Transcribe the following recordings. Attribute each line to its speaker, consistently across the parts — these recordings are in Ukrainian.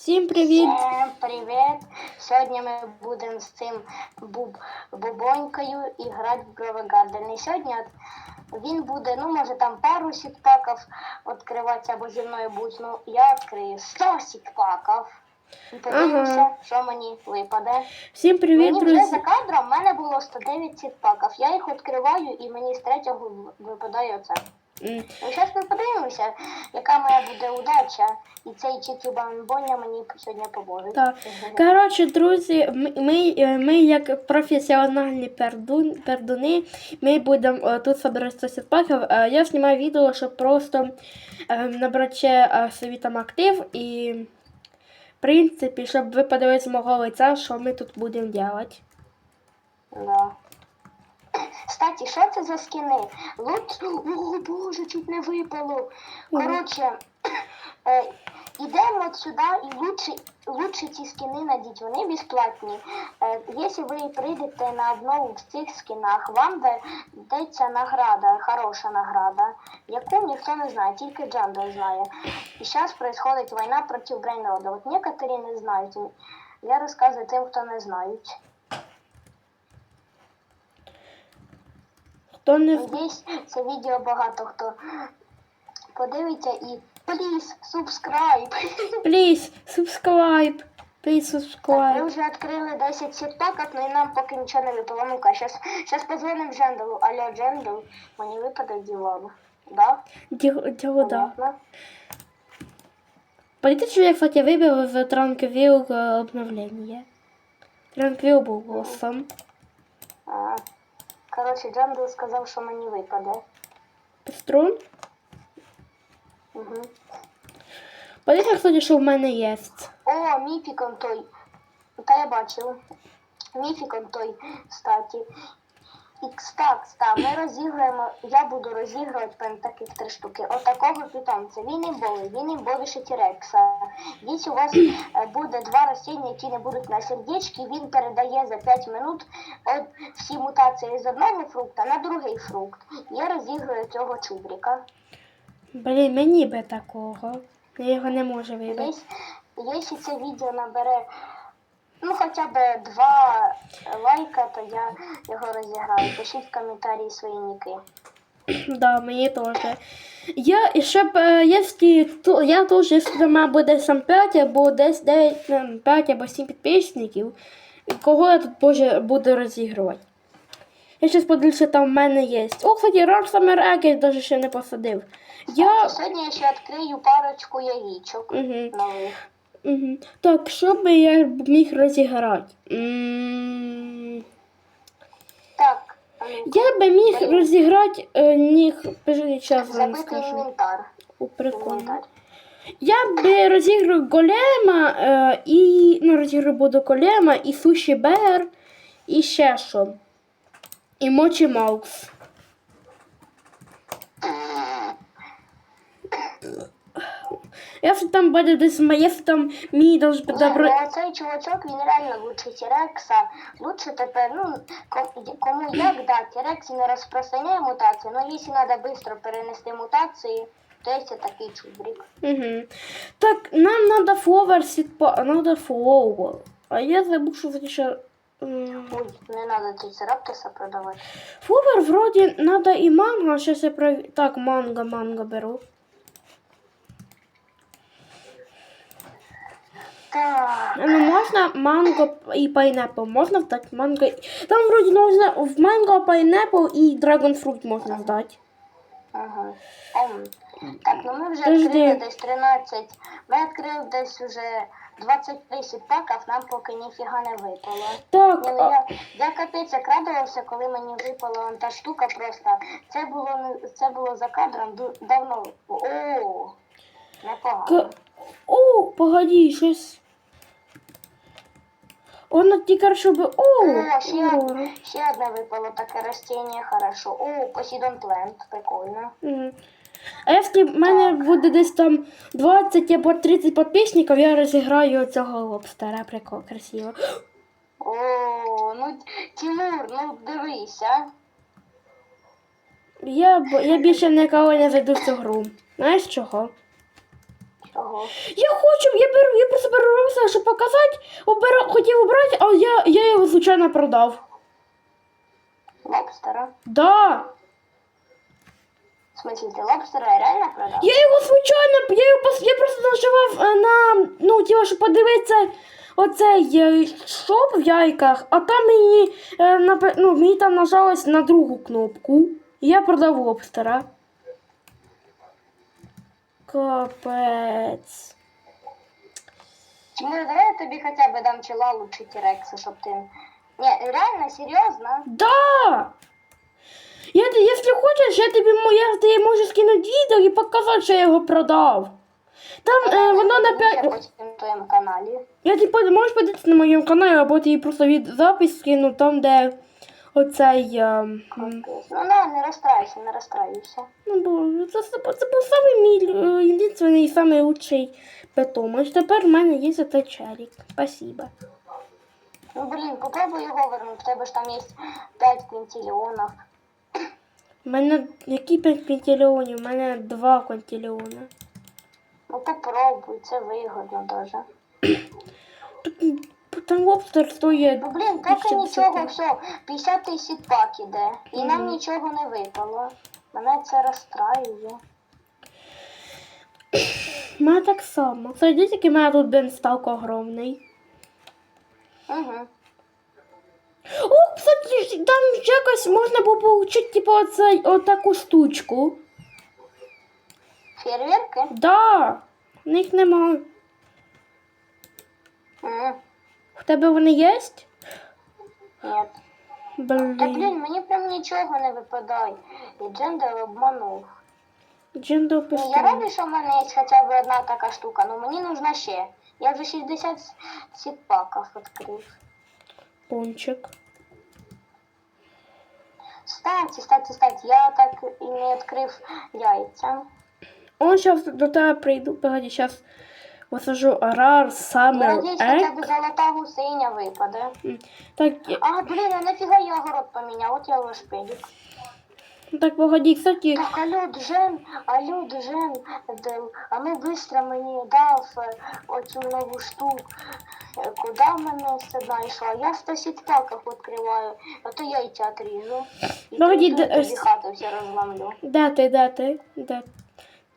Speaker 1: Всім привіт!
Speaker 2: Всем привіт! Сьогодні ми будемо з цим буб бубонькою і грати в Grove Garden. І сьогодні він буде, ну може там пару сітпаків відкриватися або зі мною будь. Ну я відкрию 100 сітпаків. І подивимося,
Speaker 1: Ага.
Speaker 2: що мені випаде.
Speaker 1: Всім привіт,
Speaker 2: мені вже
Speaker 1: друзі!
Speaker 2: за кадром в мене було 109 сітпаків. Я їх відкриваю і мені з третього випадає оце. Ну, зараз ми подивимося, яка моя буде удача. І цей чікі бамбоня мені сьогодні поможе.
Speaker 1: Так. Коротше, друзі, ми, ми, е, як професіональні пердун, пердуни, ми будемо е, тут собирати 100 сітпаків. Е, Я знімаю відео, щоб просто набрати собі там актив і, в принципі, щоб ви подивилися мого лиця, що ми тут будемо робити.
Speaker 2: Да. Кстати, що це за скини? Лут... О, боже, чуть не випало. Коротше, е, ідемо от сюди і лучше, лучше ці скини надіть, вони безплатні. Е, якщо ви прийдете на обнову в цих скинах, вам дається награда, хороша награда, яку ніхто не знає, тільки Джандо знає. І зараз відбувається війна проти Брейнрода. От некоторі не знають. Я розказую тим, хто не знають.
Speaker 1: Хто не
Speaker 2: Надіюсь, це відео багато хто подивиться і please subscribe.
Speaker 1: Please, subscribe. Please,
Speaker 2: Ми вже відкрили 10 сітпаків, але нам поки нічого не випало. Ну-ка, зараз, зараз позвонимо Дженделу. Алло, Джендел, мені випаде діло. Да?
Speaker 1: Діло, діло, да.
Speaker 2: Понятно?
Speaker 1: Пам'ятаєте, я, кстати, вибив в Транквіл обновлення? Транквіл був голосом.
Speaker 2: А, коротше, Джамбл сказав, що мені випаде.
Speaker 1: Струн?
Speaker 2: Угу.
Speaker 1: Подивіться, кстати, що в мене є?
Speaker 2: О, міфікон той. Та я бачила. Міфікон той, кстати. І так, так, ми розіграємо, я буду розігрувати прям таких три штуки. Отакого питомця. Він імбовий, він і імбовіше Тірекса. Якщо у вас е, буде два рослиння, які не будуть на сердечки, він передає за 5 минут от, всі мутації з одного фрукта на другий фрукт. Я розіграю цього чубрика.
Speaker 1: Блін, мені би такого. Я його не можу вибити.
Speaker 2: Якщо це відео набере ну хоча б два лайка, то я його розіграю. Пишіть в коментарі свої ніки.
Speaker 1: Да, мені теж. Я і щоб е, якщо то я теж, якщо до мене буде сам 5 або десь 9, ем, 5 або 7 підписників, кого я тут позже буду розігрувати. Я зараз подивлюся, там в мене є. О, кстати, Summer Egg я навіть ще не посадив. Я.
Speaker 2: Сьогодні я ще відкрию парочку яєчок
Speaker 1: Угу.
Speaker 2: нових.
Speaker 1: Угу. Так, що би я міг розіграти? М,
Speaker 2: Так,
Speaker 1: Я би міг розіграти е, ніг. Подожди, час вам скажу.
Speaker 2: інвентар.
Speaker 1: У прикольно. Я би розіграв голема е, і ну, розіграв буду голема і суші бер, і ще що. І мочі маукс. Якщо там буде десь якщо там мій должен
Speaker 2: Ні,
Speaker 1: добро.
Speaker 2: ну цей чувачок, він реально лучше Тірекса. Лучше тепер, ну, кому як да, Тірекс не розпространяє мутації, але якщо треба швидко перенести мутації, то є такий чубрик.
Speaker 1: Угу. Так, нам надо фловер сітпа, надо фловер. А я забув, що ще...
Speaker 2: Ой, не треба трицераптоса продавати.
Speaker 1: Фловер вроді надо і манго, зараз я пров... Так, манго, манго беру. Ну, можна манго і пайнепл. Можна вдати манго. Там вроді можна в манго, пайнепл і драгонфрукт можна здати.
Speaker 2: ага. Ом. Так, ну ми вже
Speaker 1: Подожди.
Speaker 2: відкрили десь 13. Ми відкрили десь уже 23 сітпаків, нам поки ніфіга не випало.
Speaker 1: Так,
Speaker 2: Ні, ну я, я капець як радувався, коли мені випала та штука просто. Це було не- це було за кадром ду- давно. О, непогано.
Speaker 1: к... О, погоді, щось. Воно тільки щоб... О,
Speaker 2: О, ще,
Speaker 1: о.
Speaker 2: од- ще одне випало таке ростіння, хорошо. О, Посідон Плент, прикольно.
Speaker 1: А якщо в мене буде десь там 20 або 30 підписників, я розіграю цього лобстера. Прикол, красиво.
Speaker 2: О, ну Тимур, ну дивися.
Speaker 1: Я, б- я більше ніколи не зайду в цю гру. Знаєш чого?
Speaker 2: Чого?
Speaker 1: Я хочу, я беру, я просто беру щоб показати, обира... хотів обрати, а я, я його звичайно продав.
Speaker 2: Лобстера?
Speaker 1: Да.
Speaker 2: В смысле, ти лобстера реально продав?
Speaker 1: Я його звичайно, я його пос- я просто наживав е, на, ну, тіло, щоб подивитися оцей е, шоп в яйках, а там мені, е, ну, мені там нажалось на другу кнопку. І я продав лобстера. Капець.
Speaker 2: Може давай я тобі хоча б дам чилалу чи тірекса, щоб ти... Ні, реально, серйозно?
Speaker 1: Да! Я, якщо хочеш, я тобі, я тобі можу скинути відео і показати, що я його продав. Там е, воно на 5...
Speaker 2: Я на твоєму каналі.
Speaker 1: Я ти можеш подивитися на моєму каналі, або ти просто від запис скину там, де оцей. е,
Speaker 2: Ну, на, не розстраюйся, не розстраюйся.
Speaker 1: ну, бо це, це, це був самий мій е, єдиний і самий лучший питомець. Тепер в мене є цей челік. Спасибо.
Speaker 2: Ну, блін, попробуй його вернути, в тебе ж там є 5 квінтильйонів.
Speaker 1: У мене які 5 квінтильйонів? У мене 2 квінтильйони.
Speaker 2: Ну, попробуй, це вигодно дуже.
Speaker 1: Так, Там лобстер стоїть.
Speaker 2: Ну, блін, поки
Speaker 1: 1010.
Speaker 2: нічого, все, 50 тисяч пак іде, і нам
Speaker 1: Мгм.
Speaker 2: нічого не випало. Мене це розстраює.
Speaker 1: У мене так само. Це тільки в мене тут один сталк огромний.
Speaker 2: Угу.
Speaker 1: О, кстати, ж- там якось можна було получити, типу, оцей, отаку штучку.
Speaker 2: Фейерверки?
Speaker 1: Да, в них нема.
Speaker 2: Угу.
Speaker 1: В тебе вони є?
Speaker 2: Ні. Та
Speaker 1: Блін.
Speaker 2: блін, мені прям нічого не випадає. І Джендер обманув.
Speaker 1: Джендо
Speaker 2: Ні, я
Speaker 1: пістолет.
Speaker 2: радий, що в мене є хоча б одна така штука, але мені нужна ще. Я вже 60 сітпаків відкрив.
Speaker 1: Пончик.
Speaker 2: Кстати, кстати, кстати, я так і не відкрив яйця.
Speaker 1: Он зараз до тебе прийду. Погоди, зараз посажу Рар,
Speaker 2: Я
Speaker 1: Summer
Speaker 2: надіюсь, хоча б
Speaker 1: Egg.
Speaker 2: золота гусиня випаде.
Speaker 1: Так, е,
Speaker 2: А, блін, а нафіга я огород поміняв, от я лошпедик.
Speaker 1: так, погоди, кстати,
Speaker 2: Так, алло, Джен, алло, Джен, Дел, а ну быстро мені дав е, оцю нову штуку. Е, Куди в мене це знайшла? Я 100 сітпаків відкриваю, а то яйця отріжу. І
Speaker 1: Погоді,
Speaker 2: тоді
Speaker 1: де-
Speaker 2: тобі хату все розламлю.
Speaker 1: де ти, де ти? Де?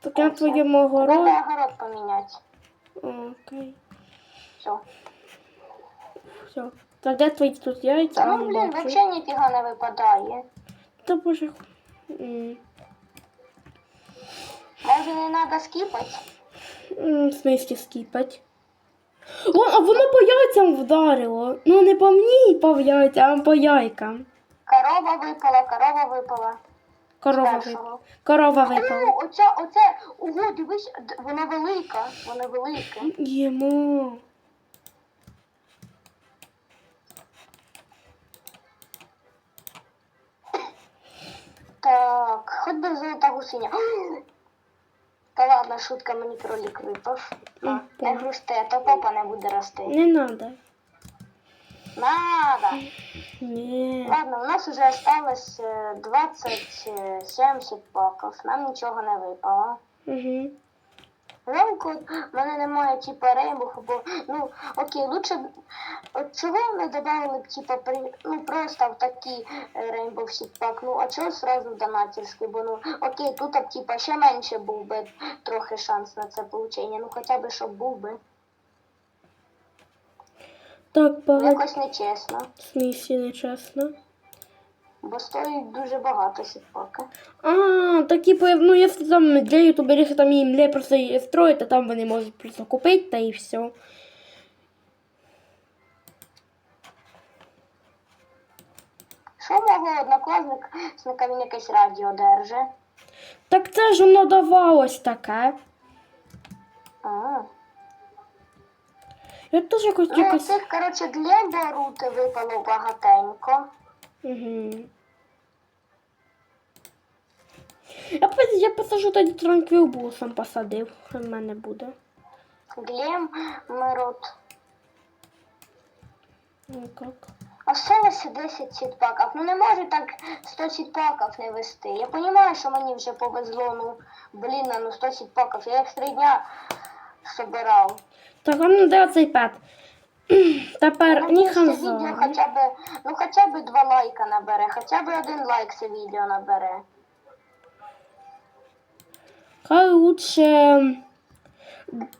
Speaker 1: Так на
Speaker 2: Оце.
Speaker 1: твоєму
Speaker 2: Треба огород поміняти.
Speaker 1: Окей,
Speaker 2: Все.
Speaker 1: все. Так де твої тут яйця?
Speaker 2: Та ну, блін,
Speaker 1: бачу.
Speaker 2: взагалі не випадає.
Speaker 1: Та боже. М.
Speaker 2: Не скіпати?
Speaker 1: М, В смислі скіпать. О, а воно по яйцям вдарило. Ну не по мені по яйцям, а по яйкам.
Speaker 2: Корова випала, корова випала.
Speaker 1: Корова випала. Корова випала.
Speaker 2: Ну, оця, оце, ого, дивись, д- вона велика, вона велика.
Speaker 1: Їмо.
Speaker 2: Так, хоч би золота гусиня. Та ладно, шутка, мені кролик випав.
Speaker 1: М,
Speaker 2: Не грусти, а то попа не буде рости.
Speaker 1: Не надо.
Speaker 2: Надо.
Speaker 1: Ні.
Speaker 2: Ладно, у нас уже осталось е, 27 сітпаків, нам нічого не випало.
Speaker 1: Угу.
Speaker 2: Жалко, в мене немає типа рейнбов, бо ну окей, лучше б от чого не додали б типа при ну просто в такі рейнбов сітпак, ну а чого сразу донатівський, бо ну окей, тут б типа ще менше був би трохи шанс на це получення, ну хоча б щоб був би.
Speaker 1: Так, багато.
Speaker 2: Якось нечесно,
Speaker 1: В смісі нечесно.
Speaker 2: бо стоїть дуже багато сітпаки.
Speaker 1: А, так типу, ну якщо там для ютуберів, там їм не просто її строїть, то там вони можуть просто купити та і все.
Speaker 2: Що мого однокласника він якесь радіо держить?
Speaker 1: Так це ж воно давалось таке.
Speaker 2: А.
Speaker 1: Я теж якось
Speaker 2: Ну,
Speaker 1: якось.
Speaker 2: цих, коротше, для Барути випало багатенько.
Speaker 1: Угу. Я, пос- я посажу тоді транквіл бусом посадив. Хай в мене буде.
Speaker 2: Глем, Мирот.
Speaker 1: Ну як?
Speaker 2: Осталося 10 сітпаків. Ну не може так 100 сітпаків не вести. Я розумію, що мені вже повезло, ну, блін, ну 100 сітпаків. Я їх три дня собирав.
Speaker 1: Так, а ну де цей пет? Тепер
Speaker 2: це відео хоча б, ну хоча б два лайка набере, хоча б один лайк це відео набере.
Speaker 1: Хай лучше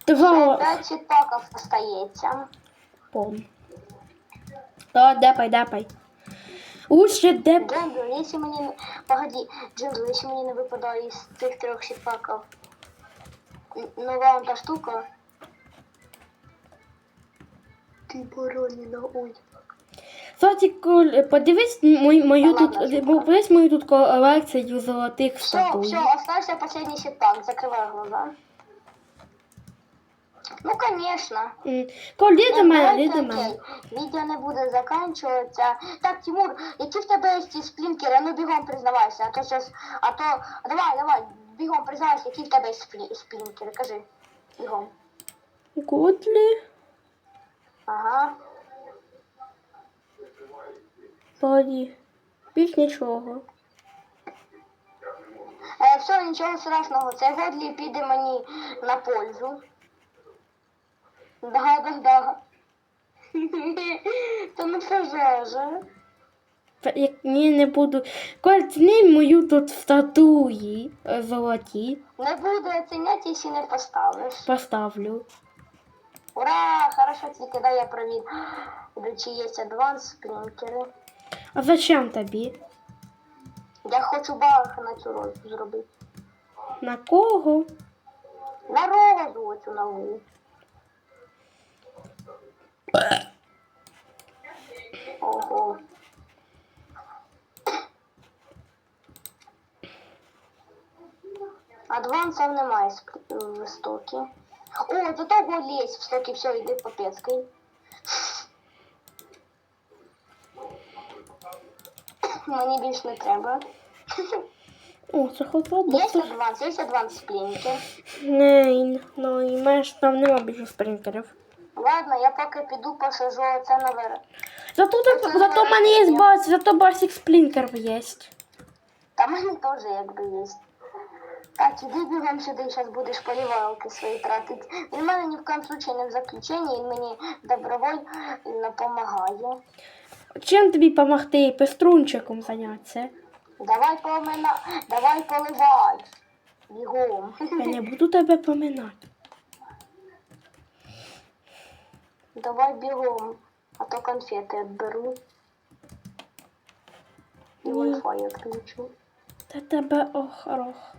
Speaker 1: два
Speaker 2: П'ять читаків остається.
Speaker 1: пом. Да, депай, депай. Лучше деп...
Speaker 2: Джендер, якщо мені не... Погоди, Джендер, якщо мені не випадає із цих трьох читаків н- нова та штука. Ти ой.
Speaker 1: Коль, подивись мою, мою
Speaker 2: Та
Speaker 1: тут,
Speaker 2: ладно,
Speaker 1: подивись мою тут колекцію золотих
Speaker 2: Все,
Speaker 1: статуй.
Speaker 2: все, остался последний щитак, закрывай глаза. Ну, конечно.
Speaker 1: М, Коль, йди до мене,
Speaker 2: давайте,
Speaker 1: йди до мене.
Speaker 2: Відео не буде закінчуватися. Так, Тимур, які в тебе є ці сплінкери? Ну бігом признавайся, а то щас, а то. Давай, давай, бігом признавайся, які в тебе є сплі... сплінкери, кажи. Бігом.
Speaker 1: Годлі,
Speaker 2: Ага.
Speaker 1: Тоді. Більш нічого.
Speaker 2: Е, все, нічого страшного, цей годлі піде мені на пользу. Да, да, да. Та ну пожежа.
Speaker 1: Як ні, не буду. Коль, ціни мою тут статуї е, золоті.
Speaker 2: Не буду оцінять, якщо не поставиш.
Speaker 1: Поставлю.
Speaker 2: Ура! Хорошо, тільки дай я провірю. Чи є адванс сплінкери.
Speaker 1: А зачем тобі?
Speaker 2: Я хочу баг на цю роль зробити.
Speaker 1: На кого?
Speaker 2: На розу оцю нову. Ого. Адвансів немає в стокі. О, зато лезь в стокі, все, йди по пецькой. Мені більш не треба.
Speaker 1: О, це хлопок.
Speaker 2: Є адванс, є адванс сплінки.
Speaker 1: Не, ну і маєш там нема більше спринтерів.
Speaker 2: Ладно, я поки піду посажу оце наверх.
Speaker 1: Зато, так, зато в мене є бас, зато басик сплінкерів є.
Speaker 2: Та в мене теж якби є. Так, іди бігом сюди, зараз будеш полівалки свої тратити. Він мене ні в коем случае не в заключенні, він мені добровольно допомагає.
Speaker 1: Чим тобі допомогти? Пеструнчиком зайнятися?
Speaker 2: Давай помина, давай поливай. Бігом.
Speaker 1: Я не буду тебе поминати.
Speaker 2: Давай бігом, а то конфети відберу. І Wi-Fi відключу.
Speaker 1: Та тебе ох-ох.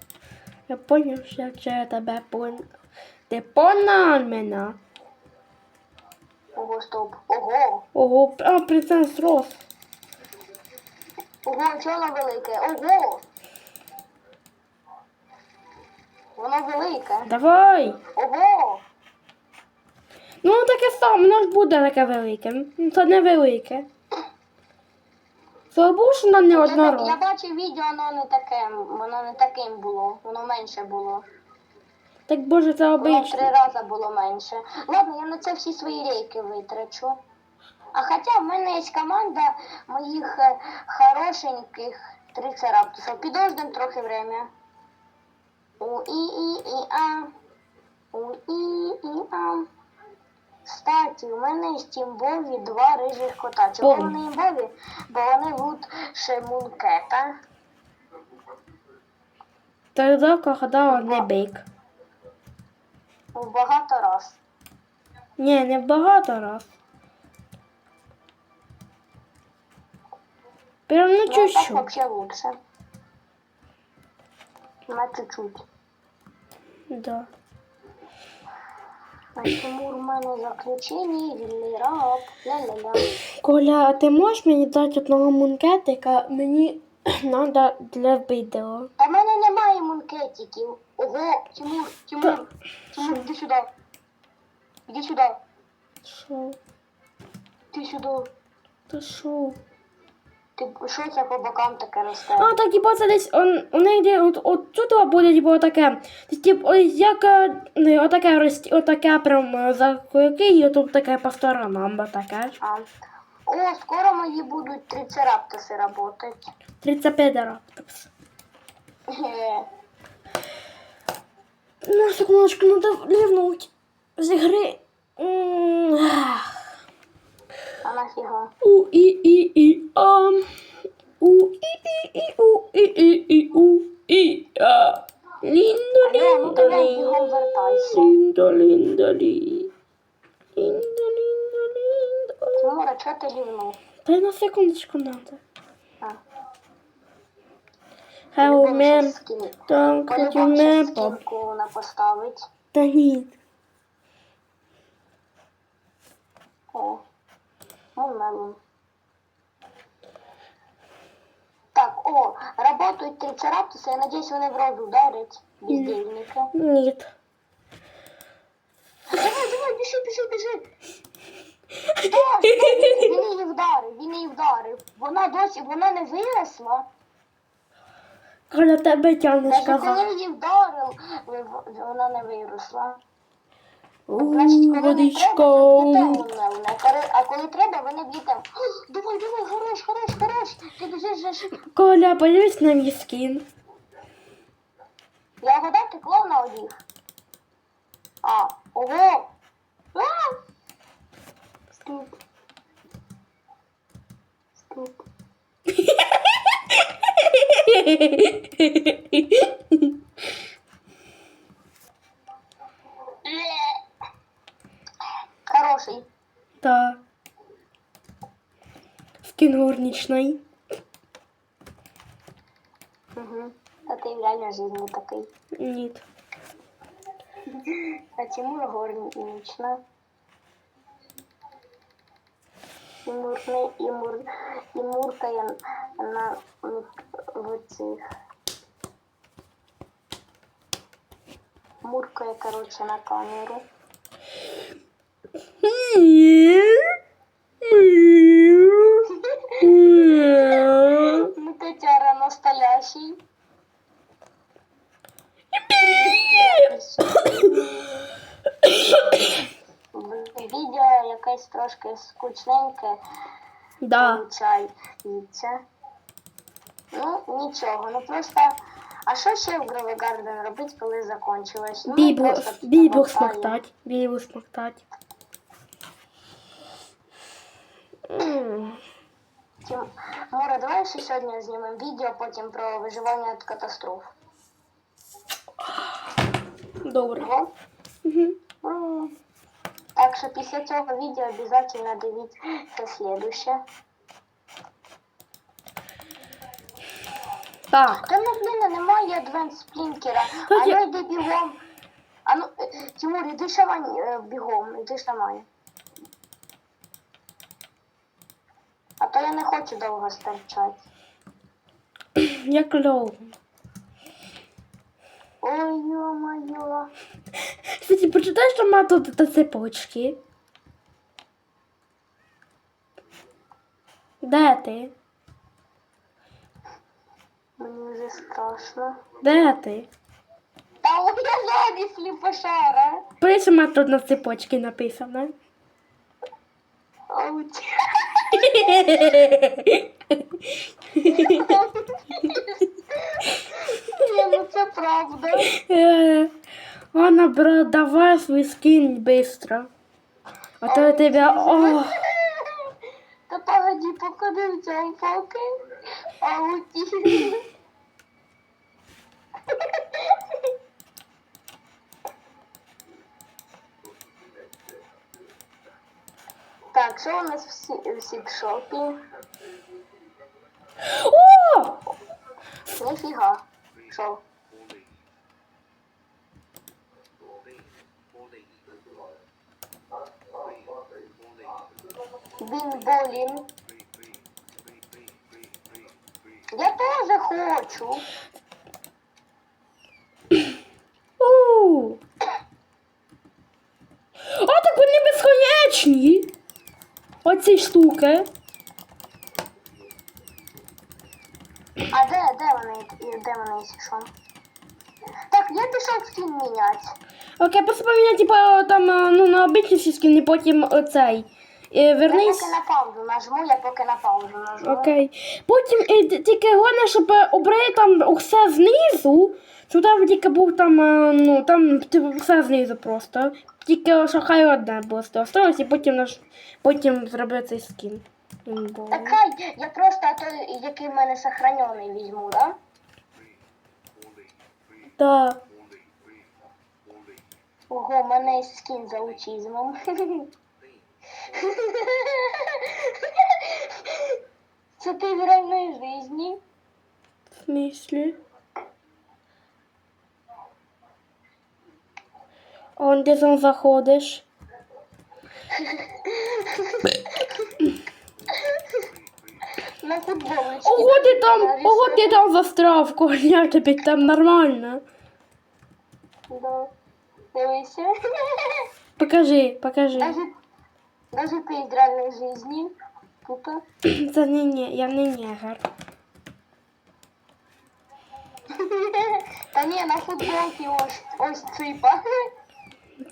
Speaker 1: Я поняв, що я тебе пон... Ти понад мене.
Speaker 2: Ого, стоп. Ого.
Speaker 1: Ого, а принцес Рос.
Speaker 2: Ого, чого велике? Ого! Воно велике.
Speaker 1: Давай.
Speaker 2: Ого!
Speaker 1: Ну таке саме, воно ж буде таке велике. Це не велике. Слава Богу, що не
Speaker 2: Я,
Speaker 1: однорог.
Speaker 2: я бачив відео, воно не таке, воно не таким було, воно менше було.
Speaker 1: Так боже, це обично.
Speaker 2: три рази було менше. Ладно, я на це всі свої рейки витрачу. А хоча в мене є команда моїх е, хорошеньких трицераптусів. Підождем трохи время. У і і і а. У і і а. Кстати, у мене є тімбові два рижих кота.
Speaker 1: О.
Speaker 2: вони імбові? Бо вони лучше мункета.
Speaker 1: Тогда, когда не бик.
Speaker 2: В багато раз.
Speaker 1: Ні, не в багато раз. Прям ну
Speaker 2: Ну, так
Speaker 1: чуть-чуть.
Speaker 2: вообще лучше. На чуть-чуть.
Speaker 1: Да.
Speaker 2: А Тимур у мене заключення, вільний раб. Ля-ля-ля.
Speaker 1: Коля, а ти можеш мені дати одного мункетика? Мені треба для відео.
Speaker 2: Та в мене немає мункетиків. Ого, Тимур, Тимур, Тимур, іди сюди. Іди сюди,
Speaker 1: Що?
Speaker 2: іди сюди.
Speaker 1: Та що?
Speaker 2: Ти що це по бокам таке росте?
Speaker 1: А, так типа це десь он, у неї йде от, от тут буде типу отаке. Типу, ось як е, ну, отаке рості, отаке прям е, за кулаки і отут таке по сторонам, таке.
Speaker 2: А. О, скоро мої будуть трицераптоси работать.
Speaker 1: 35 раптус.
Speaker 2: Хе.
Speaker 1: На секундочку, надо ливнуть. з гри. М, ах.
Speaker 2: А нафіга?
Speaker 1: У і і і а. У і і і у і і і у і а. Лінда
Speaker 2: Алло, ну
Speaker 1: лінда
Speaker 2: давай бігом
Speaker 1: лі.
Speaker 2: вертайся.
Speaker 1: Лінда лінда лі. Лінда лінда лінда.
Speaker 2: Тимура, чого ти лівнув?
Speaker 1: Та й на секундочку надо.
Speaker 2: А.
Speaker 1: How
Speaker 2: По-любому
Speaker 1: man
Speaker 2: щось скине.
Speaker 1: don't cut you
Speaker 2: По-любому щось
Speaker 1: man pop.
Speaker 2: скинку вона поставить.
Speaker 1: Та ні.
Speaker 2: О, ну мелон. Так, о, работают трицераптусы, я надеюсь, вони в рот ударять, бездельники.
Speaker 1: Ні.
Speaker 2: Давай, давай, біжи, біжи, біжи. Да, він її вдарив, він її вдарив. Вона досі, вона не виросла.
Speaker 1: Коля тебе тягнеш
Speaker 2: Навіть коли її вдарив, вона не виросла.
Speaker 1: водичка.
Speaker 2: треба, то б'єте мене. А коли- А коли треба, ви не б'єте. «О, Давай, давай, хорош, хорош, хорош. Ти біжиш, біжиш.
Speaker 1: Коля, подивись на мій скін.
Speaker 2: Я гадав, ти клоуна одіг. А, ого. А! Ступ. Ступ. Хороший.
Speaker 1: Та. Скін горничний.
Speaker 2: Угу. А ти в реальній житті такий.
Speaker 1: Ні.
Speaker 2: А Тимур горнична. Тимурний і, мур, і муркає на в цих. Муркає, короче, на камеру. Котяра настоящий. Відео якесь трошки скучненьке.
Speaker 1: Да.
Speaker 2: Получається. Ну, нічого, ну просто. А що ще в Гарден робити, коли закончилось? Ну,
Speaker 1: Бібу,
Speaker 2: просто
Speaker 1: бібу смоктать. Бібу смоктать. М.
Speaker 2: Тим- Мура, давай ще сьогодні знімемо відео потім про виживання від катастроф.
Speaker 1: Добре. Мгм.
Speaker 2: Так що після цього відео обов'язково дивіться слідуще.
Speaker 1: Так.
Speaker 2: Та ну блін, немає адвент сплінкера. А
Speaker 1: я-
Speaker 2: ну йди бігом. А ну, е, Тимур, іди Вань, е, бігом, іди ж на мене. А то я не хочу довго стерчати.
Speaker 1: Я клоун.
Speaker 2: Ой, ё-моё.
Speaker 1: Кстати, почитай, що має тут та цепочки. Де ти?
Speaker 2: Мені вже страшно.
Speaker 1: Де ти?
Speaker 2: Та от я ззаді сліпошара.
Speaker 1: Пише має тут на цепочці написано.
Speaker 2: Ауч. Ні, ну це правда.
Speaker 1: Е, Вона, брат, давай свій скин быстро. А то я тебе... О,
Speaker 2: Та погоди, покуди в цьому поки. Ауті. Так, що у нас в сі- в сікшопі?
Speaker 1: О!
Speaker 2: Ніфіга. Що? Він болін. Я теж хочу.
Speaker 1: А так вони безконечні. Оці штуки.
Speaker 2: А де, де вони, де вони, якщо? Так, я пішов скін міняти.
Speaker 1: Окей, просто поміняй, типа, там, е, ну, на обичні всі скини, потім оцей. Е,
Speaker 2: Я поки на паузу нажму, я поки на паузу нажму.
Speaker 1: Окей. Потім е, т- тільки головне, щоб е, обрати там усе знизу, щоб там тільки був там, е, ну, там типу, все знизу просто. Тільки що хай одне просто осталось, і потім наш потім зробити цей скін. Бо-
Speaker 2: Так хай, я просто той, який в мене сохранений візьму, да?
Speaker 1: Да.
Speaker 2: Ого, в мене є скін за аутизмом. Це ти в реальної житті.
Speaker 1: В смислі? Он де там заходиш?
Speaker 2: На футболочці.
Speaker 1: Ого, ти там,
Speaker 2: нарисовано.
Speaker 1: ого, ти там застряв, коня, тобі там нормально.
Speaker 2: Да. Дивися.
Speaker 1: Покажи, покажи.
Speaker 2: Даже, даже ти з реальної житті. Тут.
Speaker 1: Це не, не, я не негр.
Speaker 2: Та ні, на футболці ось, ось ципа.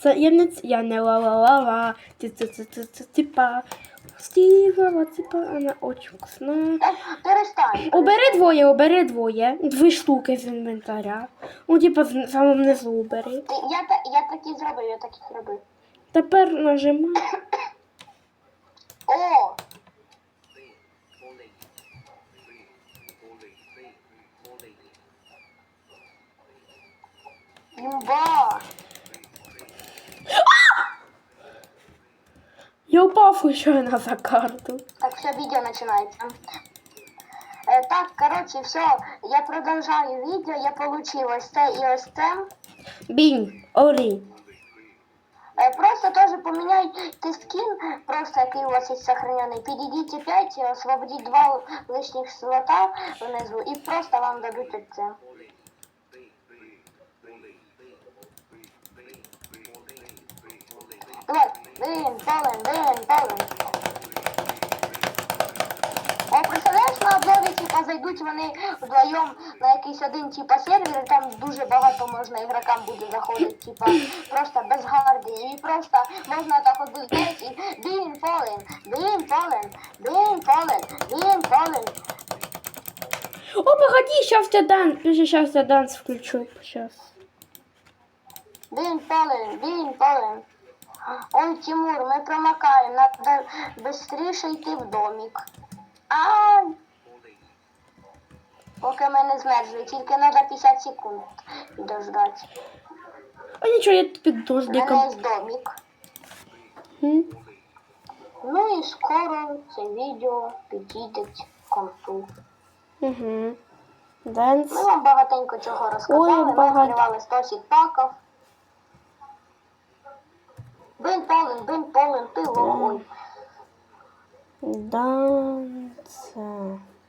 Speaker 1: Це я не я не ла-ла-ла-ла. Типа. Стівова, типа, вона очень вкусна. Обери двоє, обери двоє. Дві штуки з інвентаря. Ну, типа, в самому низу обери.
Speaker 2: Ти- Я, та- я так і зробив, я так і зробив.
Speaker 1: Тепер нажимай.
Speaker 2: О! Имба!
Speaker 1: Я упав случайно за карту.
Speaker 2: Так, все, видео начинается. Е, так, короче, все, я продолжаю видео, я получил ось це і ось це.
Speaker 1: Бінь, орі.
Speaker 2: Е, просто тоже поменяйте скин, просто який у вас є сохраненный. Перейдите 5, освободіть два лишніх слота внизу і просто вам дадуть оце. Давай, блин, полен, блин, полен. О, представляєш, на обнові, типа, зайдуть вони вдвоєм на якийсь один, типа, сервер, і там дуже багато можна ігрокам буде заходити, типа, просто без гарди. І просто можна так от знаєш, і він полен, він полен, він полен, він полен.
Speaker 1: О, погоди, сейчас я данс. Сейчас я данс включу. Сейчас.
Speaker 2: Він полен, він полен. Ой, Тимур, ми промокаємо, надо швидше йти в домик. Ай! Поки ми не змерзли, тільки треба 50 секунд дождати.
Speaker 1: А нічого, я тут під
Speaker 2: У мене є домик.
Speaker 1: М?
Speaker 2: Ну і скоро це відео підійде к концу.
Speaker 1: Угу. Данс.
Speaker 2: Ми вам багатенько чого розказали.
Speaker 1: Ой,
Speaker 2: Ми
Speaker 1: багато.
Speaker 2: відкривали 100 сітпаків. Бин полен, бин полен, ти лохой.
Speaker 1: Данс.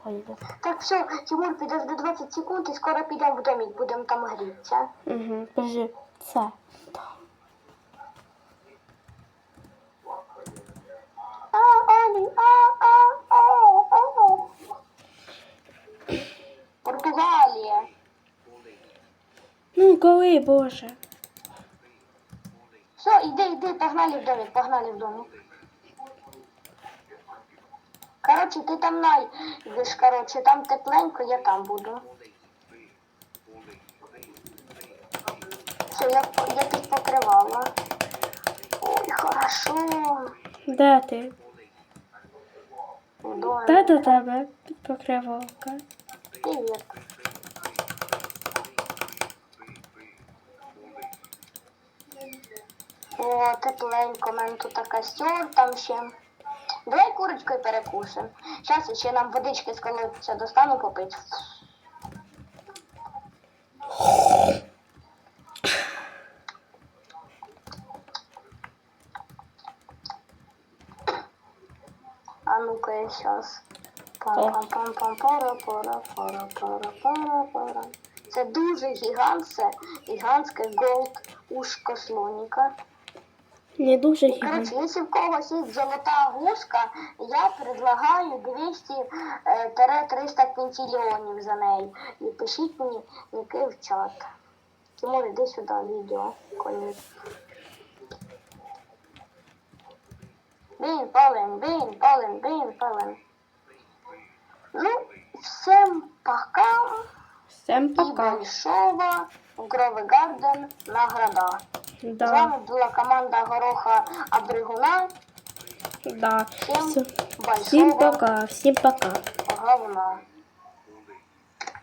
Speaker 1: Пойду.
Speaker 2: Так все, Тимур, підожди 20 секунд і скоро підемо в домик, будемо там грітися.
Speaker 1: Угу. Подожди. Це.
Speaker 2: Португалія.
Speaker 1: Ну, коли, боже.
Speaker 2: Все, іди, іди, погнали в домик, погнали в домик. Короче, ти там най, йдеш, короче, там тепленько, я там буду. Все, я, я під покривала. Ой, хорошо.
Speaker 1: Де ти?
Speaker 2: В домі.
Speaker 1: Де до тебе? Під покривалка.
Speaker 2: Привіт. Тепленько, у мене тут костер там ще. Давай курочкою перекусимо. Зараз ще нам водички з колодця достану попити. А ну-ка я сейчас. Це дуже гігант, це гігантське голд ушко слоніка.
Speaker 1: Не дуже
Speaker 2: Короче,
Speaker 1: гігантське.
Speaker 2: якщо в когось є золота гуска, я предлагаю 200-300 квінтильйонів за неї. І пишіть мені, який в чат. Тимур, іди сюди, відео. Конець. Блін, полен, блін, полен, блін, полен. Ну, всем пока
Speaker 1: Всем
Speaker 2: и
Speaker 1: пока.
Speaker 2: большого Гровый Гарден награда. З вами була команда Гороха Абригуна.
Speaker 1: да. Всім
Speaker 2: большого
Speaker 1: пока, всім пока.
Speaker 2: говна.